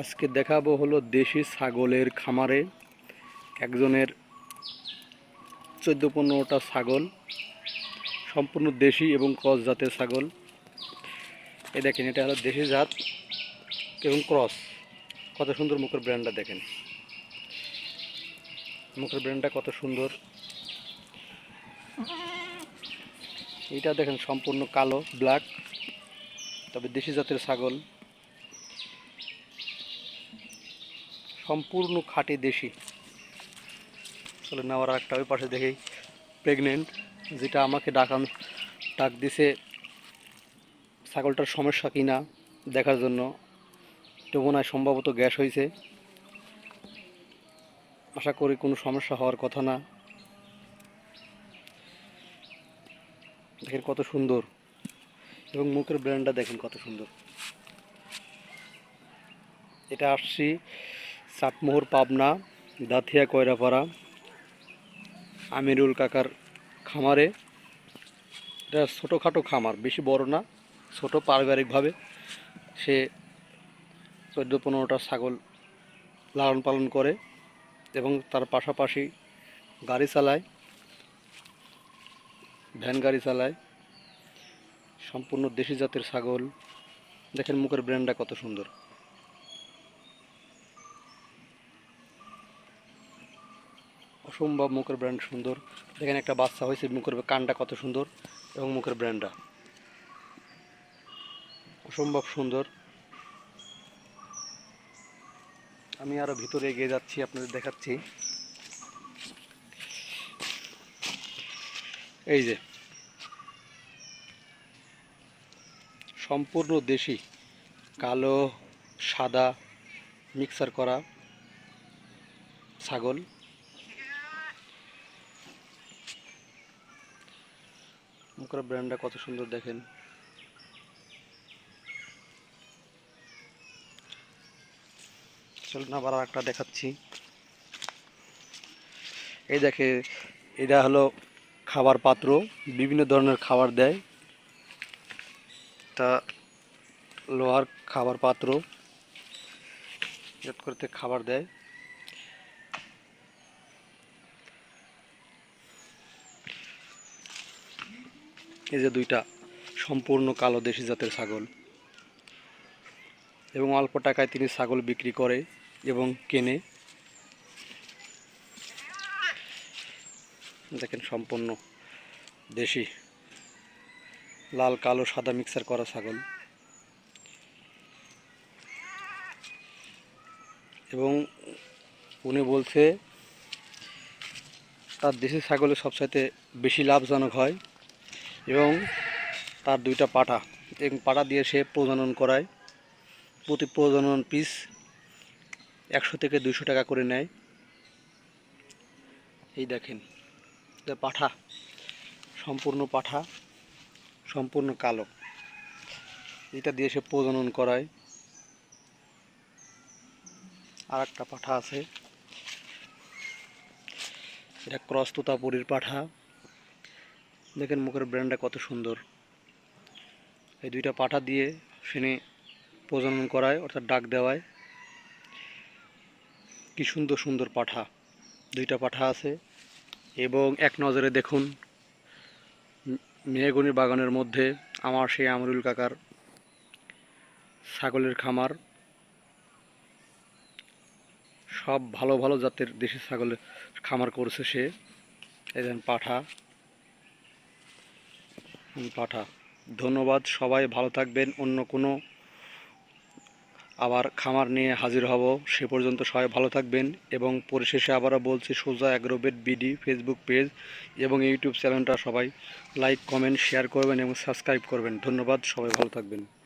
আজকে দেখাবো হলো দেশি ছাগলের খামারে একজনের চোদ্দ পনেরোটা ছাগল, সম্পূর্ণ দেশি এবং ক্রস জাতের ছাগল। এই দেখেন, এটা হলো দেশি জাত এবং ক্রস। কত সুন্দর মুখের ব্র্যান্ডটা দেখেন। মুখের ব্র্যান্ডটা কত সুন্দর। এটা দেখেন সম্পূর্ণ কালো ব্ল্যাক তবে দেশি জাতের ছাগল। সম্পূর্ণ খাঁটি দেশি। চলে নেওয়ার একটা ওই পাশে দেখেই প্রেগনেন্ট যেটা আমাকে ডাকান ডাক দিছে ছাগলটার সমস্যা কি না দেখার জন্য। তো সম্ভবত গ্যাস হয়েছে আশা করি কোনো সমস্যা হওয়ার কথা না। দেখেন কত সুন্দর। এবং মুখের ব্র্যান্ডটা দেখেন কত সুন্দর। এটা আসছি চাটমোহর পাবনা, দাথিয়া, কয়রাপাড়া, আমিরুল কাকার খামারে। এটা ছোটোখাটো খামার, বেশি বড় না, ছোট পারিবারিকভাবে। সে চোদ্দ পনেরোটা ছাগল লালন পালন করে এবং তার পাশাপাশি গাড়ি চালায়, ভ্যান গাড়ি চালায়। সম্পূর্ণ দেশি জাতের ছাগল। দেখেন মুখের ব্র্যান্ডটা কত সুন্দর। অসম্ভব মুখের ব্র্যান্ড সুন্দর। দেখেন একটা বাচ্চা হয়েছে, মুখের কানটা কত সুন্দর এবং মুখের ব্র্যান্ডটা অসম্ভব সুন্দর। আমি আরও ভিতরে এগিয়ে যাচ্ছি, আপনাদের দেখাচ্ছি। এই যে। সম্পূর্ণ দেশি, কালো, সাদা মিক্সার করা ছাগল। মুখের ব্র্যান্ডটা কত সুন্দর দেখেন। চলুন আবার একটা দেখাচ্ছি। এই দেখে, এটা হলো খাবার পাত্র, বিভিন্ন ধরনের খাবার দেয়। তা লোহার খাবার পাত্র করতে খাবার দেয়। এই যে দুইটা সম্পূর্ণ কালো দেশি জাতের ছাগল। এবং অল্প টাকায় তিনি ছাগল বিক্রি করে এবং কেনে। দেখেন সম্পূর্ণ দেশি। লাল, কালো, সাদা মিক্সার করা ছাগল। এবং উনি বলছে, তার দেশি ছাগলের সবসাইতে বেশি লাভজনক হয় এবং তার দুইটা পাঠা এবং পাঠা দিয়ে সে প্রজনন করায়। প্রতি প্রজনন পিস একশো থেকে দুইশো টাকা করে নেয়। এই দেখেন পাঠা, সম্পূর্ণ পাঠা, সম্পূর্ণ কালো। এটা দিয়ে সে প্রজনন করায়। আর একটা পাঠা আছে। এটা ক্রস পাঠা। দেখেন মুখের ব্র্যান্ডটা কত সুন্দর। এই দুইটা পাঠা দিয়ে সেনে প্রজনন করায়, অর্থাৎ ডাক দেওয়ায়। কি সুন্দর সুন্দর পাঠা। দুইটা পাঠা আছে। এবং এক নজরে দেখুন, মেহগনির বাগানের মধ্যে আমার সেই আমরুল কাকার ছাগলের খামার। সব ভালো ভালো জাতের দেশি ছাগলের খামার করছে সে। এজন পাঠা। পাঠা। ধন্যবাদ, সবাই ভালো থাকবেন, অন্য কোনো আবার খামার নিয়ে হাজির হব। সে পর্যন্ত সবাই ভালো থাকবেন এবং পরিশেষে আবারও বলছি, সোজা অ্যাগ্রোবেট বিডি ফেসবুক পেজ এবং ইউটিউব চ্যানেলটা সবাই লাইক, কমেন্ট, শেয়ার করবেন এবং সাবস্ক্রাইব করবেন। ধন্যবাদ, সবাই ভালো থাকবেন।